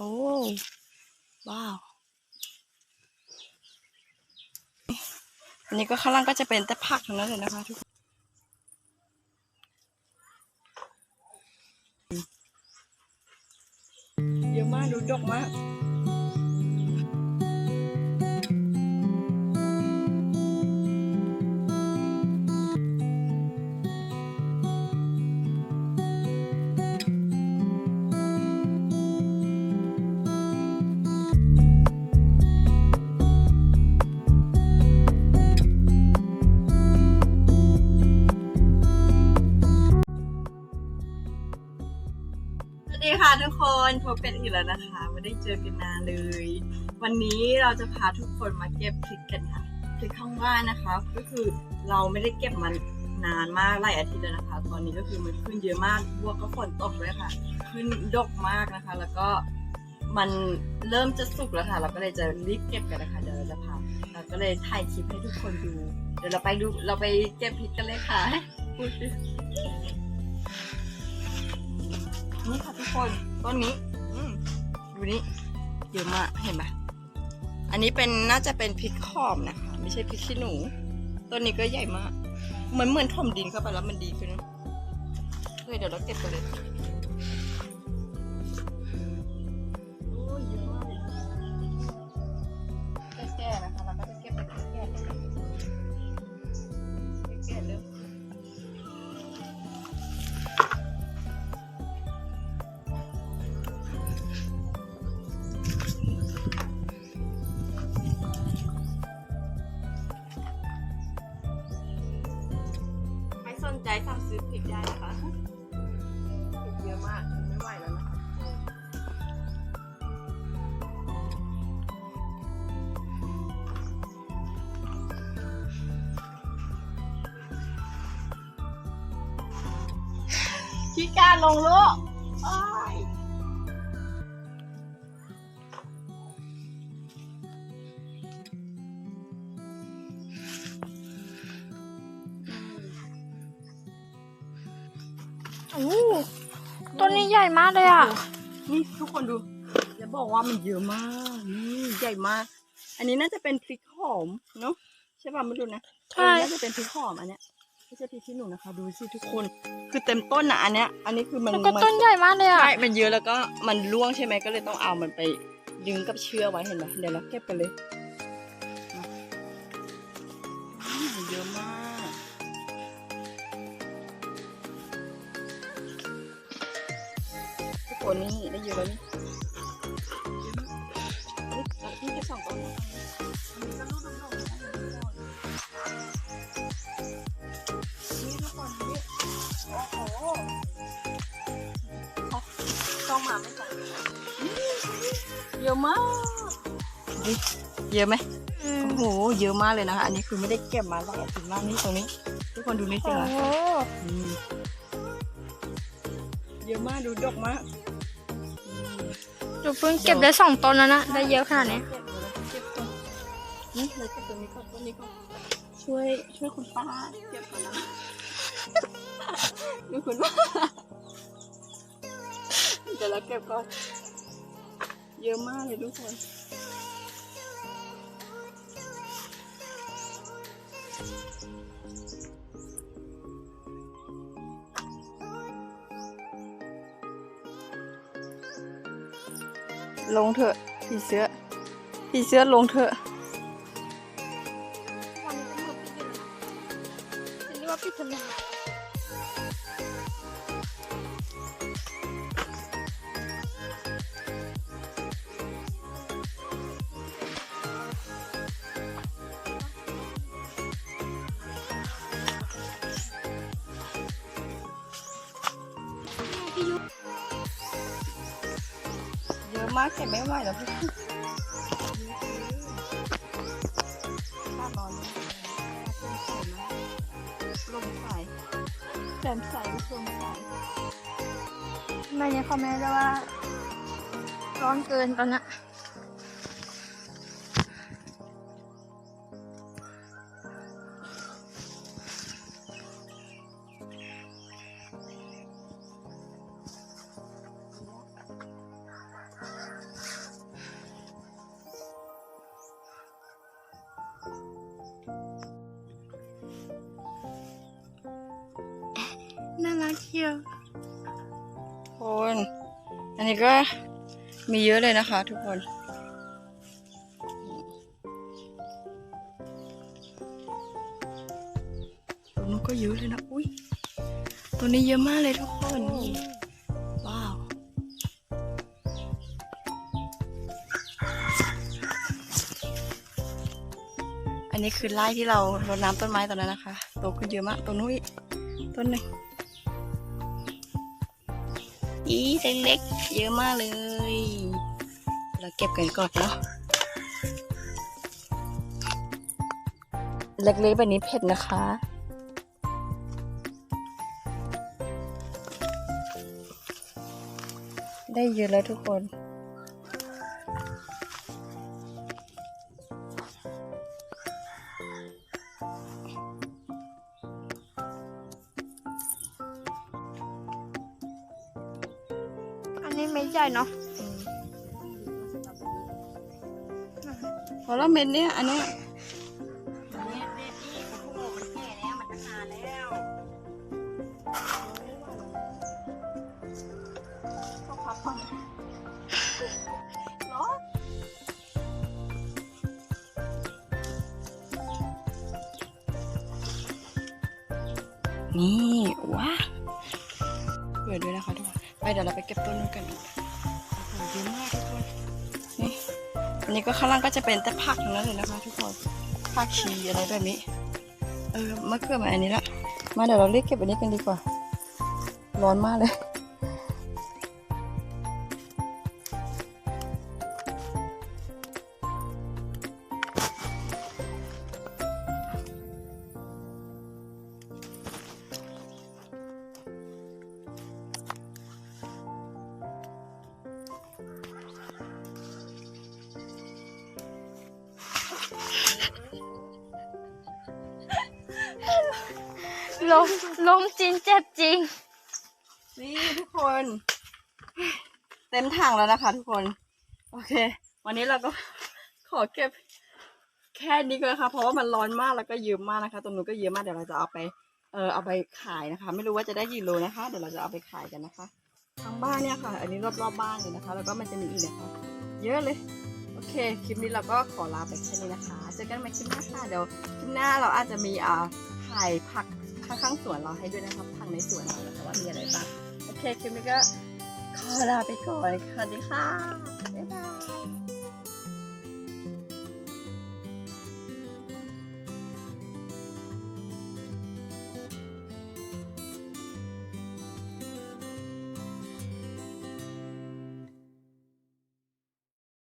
อ้ ว้าว อันนี้ก็ข้างล่างก็จะเป็นแต่ผักทั้งนั้นเลยนะคะทุกคนเยอะมากดูดกมาก ค่ะทุกคนพบกันอีกแล้วนะคะ ไม่ได้เจอกันนานเลย วันนี้เราจะพาทุกคนมาเก็บพริกกันค่ะพริกข้างบ้านนะคะ ก็คือเราไม่ได้เก็บมันนานมากหลายอาทิตย์แล้วนะคะ ตอนนี้ก็คือมันขึ้นเยอะมากบวกก็ฝนตกด้วยค่ะ ขึ้นดกมากนะคะ แล้วก็มันเริ่มจะสุกแล้วค่ะ เราก็เลยจะรีบเก็บกันนะคะเดี๋ยวเราจะพาเราก็เลยถ่ายคลิปให้ทุกคนดู เดี๋ยวเราไปดูเราไปเก็บพริกกันเลยค่ะพูดสินี่ค่ะทุกคน ต้นนี้ดูนี่เยอะมากเห็นไหมอันนี้เป็นน่าจะเป็นพริกขอมนะคะ ไม่ใช่พริกขี้หนู ต้นนี้ก็ใหญ่มาก เหมือนเหมือนถมดินเข้าไปแล้วมันดีขึ้นเฮ้ยเดี๋ยวเราเก็บกันเลย ใครสนใจสั่งซื้อพริกได้นะคะพริกเยอะมากไม่ไหวแล้วนะคะขี้การลงโลก ต้นนี้ใหญ่มากเลยอะ นี่ทุกคนดูจะบอกว่ามันเยอะมากนี่ใหญ่มาก อันนี้น่าจะเป็นพริกหอมเนาะใช่ป่ะไม่รู้นะใช่เออน่าจะเป็นพริกหอมอันเนี้ยไม่ใช่พริกขี้หนูนะคะ ดูสิทุกคนคือเต็มต้นนะอันเนี้ยอันนี้คือมันแล้วก็มันต้นใหญ่มากเลยอะใช่มันเยอะแล้วก็มันร่วงใช่ไหมก็เลยต้องเอามันไปดึงกับเชือกไว้เห็นไหมเดี๋ยวเราเก็บกันเลย ทุกคนนี่ได้เยอะแล้วนี่นี่จะสองต้นนะอันนี้ก็ลูกน้ำนมนะนี่ทุกคนนี่โอ้โหต้องมาไม่ทันเยอะมากเยอะไหมโอ้โห เยอะมากเลยนะคะ อันนี้คือไม่ได้เก็บมาหลายอาทิตย์มากนี่ตรงนี้ ทุกคนดูนี่สิคะเยอะมากดูดกมาก หนูเพิ่งเก็บได้สองต้นแล้วนะ ได้เยอะขนาดนี้เก็บเลยเก็บก่อนนี่เราเก็บตรงนี้ก่อนต้นนี้ก่อนช่วยช่วยคุณป้าเก็บก่อนนะดูคุณป้าเดี๋ยวเราเก็บก่อนเยอะมากเลยทุกคน ลงเถอะผีเสื้อผีเสื้อลงเถอะวันนี้ก็มือปิดอยู่นเรียกว่าปิดทำไมเยอะ มากเก็บไม่ไหวแล้วพี่บ้านนอนลมใสแสมใสลมใสไม่เนี่ยเขาไม่ได้ว่า ร้อนเกินตอน เนี้ย here คนอันนี้ก็มีเยอะเลยนะคะ ทุกคน ตัวนู้นก็เยอะเลยนะ อุ้ย ตัวนี้เยอะมากเลยทุกคน ว้าว อันนี้คือไร่ที่เรารดน้ำต้นไม้ตอนนั้นนะคะโตขึ้นเยอะมาก ตัวนู้นต้นหนึ่ง อีเล็กๆเยอะมากเลย เราเก็บกันก่อนเนาะเล็กๆแบบนี้เผ็ดนะคะได้เยอะแล้วทุกคน นี้เม็ดใหญ่เนาะพอแล้วเม็ดเนี้ยอันเนี้ยนี่ว้า เดี๋ยวเราไปเก็บต้นนู้นกันอีกเยอะมากทุกคนนี่อันนี้ก็ข้างล่างก็จะเป็นแต่ผักทั้งนั้นเลยนะคะ ทุกคนผักชีอะไรแบบนี้ เออมะเขือมาอันนี้ละมาเดี๋ยวเราเรียกเก็บอันนี้กันดีกว่า ร้อนมากเลย ลมลมจริงเจ็บจริง นี่ทุกคน เต็มถังแล้วนะคะ ทุกคน โอเค วันนี้เราก็ขอเก็บแค่นี้ก่อนนะคะเพราะว่ามันร้อนมากแล้วก็เยอะมากนะคะตรงนู้นก็เยอะมากเดี๋ยวเราจะเอาไปเออเอาไปขายนะคะ ไม่รู้ว่าจะได้กี่โลนะคะ เดี๋ยวเราจะเอาไปขายกันนะคะทางบ้านเนี่ยค่ะ อันนี้รอบๆบบ้านเลยนะคะ แล้วก็มันจะมีอีกนะคะ เยอะเลย โอเค คลิปนี้เราก็ขอลาไปแค่นี้นะคะ เจอกันใหม่คลิปหน้าค่ะ เดี๋ยวคลิปหน้าเราอาจจะมีอ่าถ่ายผัก ข้างๆสวนเราให้ด้วยนะครับทางในสวนเรานะคะว่ามีอะไรบ้างโอเคคลิปนี้ก็ขอลาไปก่อนสวัสดีค่ะ